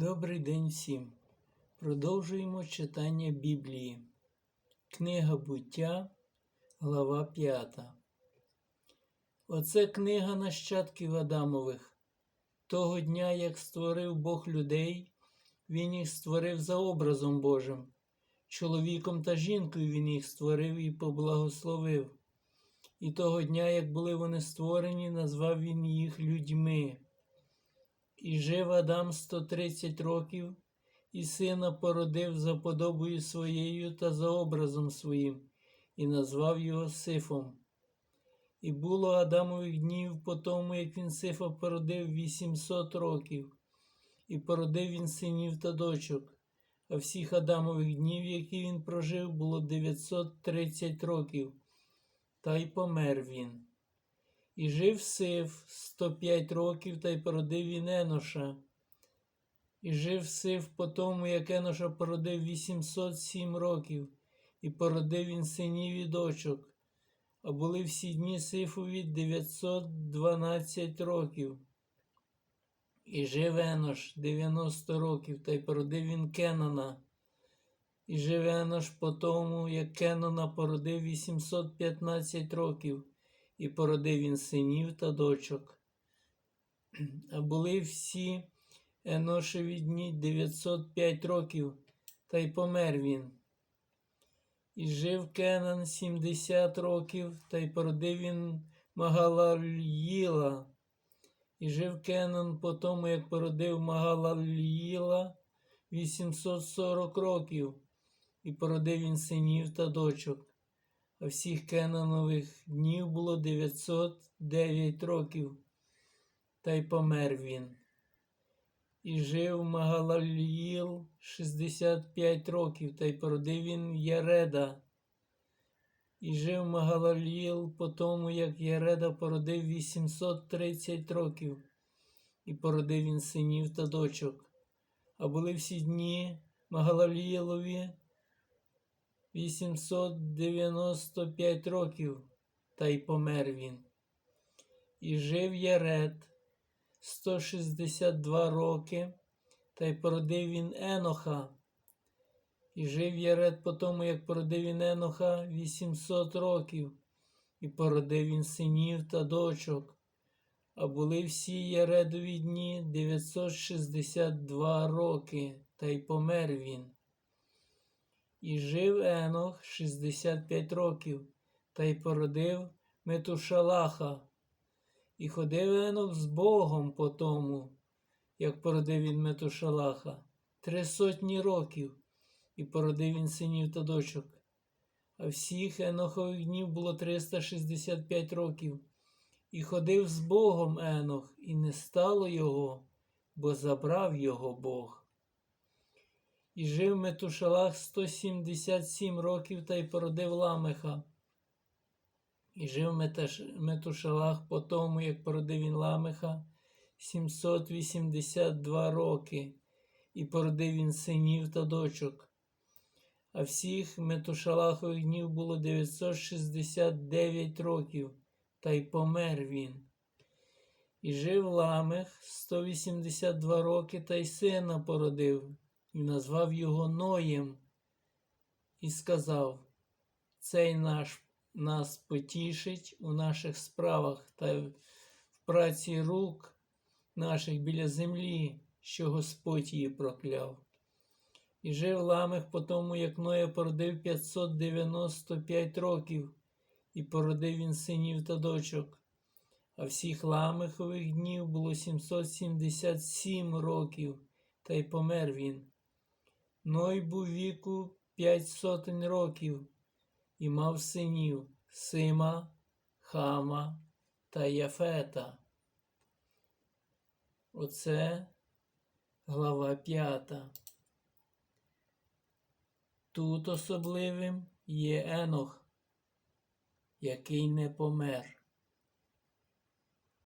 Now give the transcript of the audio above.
Добрий день всім. Продовжуємо читання Біблії. Книга буття, глава 5. Оце книга нащадків Адамових. Того дня, як створив Бог людей, Він їх створив за образом Божим. Чоловіком та жінкою Він їх створив і поблагословив. І того дня, як були вони створені, назвав Він їх людьми. І жив Адам 130 років, і сина породив за подобою своєю та за образом своїм, і назвав його Сифом. І було Адамових днів по тому, як він Сифа породив 800 років, і породив він синів та дочок. А всіх Адамових днів, які він прожив, було 930 років, та й помер він. І жив Сив 105 років та й породив він Еноша. І жив Сив по тому, як Еноша породив 807 років, і породив він синів і дочок. А були всі дні Сифові 912 років. І жив Енош 90 років, та й породив він Кенона. І жив Енош по тому, як Кенона породив 815 років і породив він синів та дочок. А були всі Еношеві дні 905 років, та й помер він. І жив Кенан 70 років, та й породив він Магалалїла. І жив Кенан по тому, як породив Магалалїла 840 років, і породив він синів та дочок всіх Кенанових днів було 909 років, та й помер він. І жив Магалаліїл 65 років, та й породив він Яреда. І жив Магалаліїл по тому, як Яреда породив 830 років, і породив він синів та дочок. А були всі дні Магалаліїлові 895 років, та й помер він. І жив Яред 162 роки, та й породив він Еноха. І жив Яред по тому, як породив він Еноха 800 років, і породив він синів та дочок. А були всі Яредові дні 962 роки, та й помер він. І жив Енох 65 років, та й породив Метушалаха. І ходив Енох з Богом по тому, як породив він Метушалаха, три сотні років, і породив він синів та дочок. А всіх Енохових днів було 365 років. І ходив з Богом Енох, і не стало його, бо забрав його Бог. І жив Метушалах 177 років та й породив Ламеха. І жив Метушалах по тому, як породив він Ламеха 782 роки, і породив він синів та дочок. А всіх Метушалахових днів було 969 років, та й помер він. І жив Ламех 182 роки та й сина породив і назвав його Ноєм, і сказав: Цей наш нас потішить у наших справах та в праці рук наших біля землі, що Господь її прокляв. І жив Ламех по тому, як Ноя породив 595 років, і породив він синів та дочок. А всіх Ламехових днів було 777 років, та й помер він. Ной був віку п'ять сотень років і мав синів Сима, Хама та Яфета. Оце глава п'ята. Тут особливим є Енох, який не помер.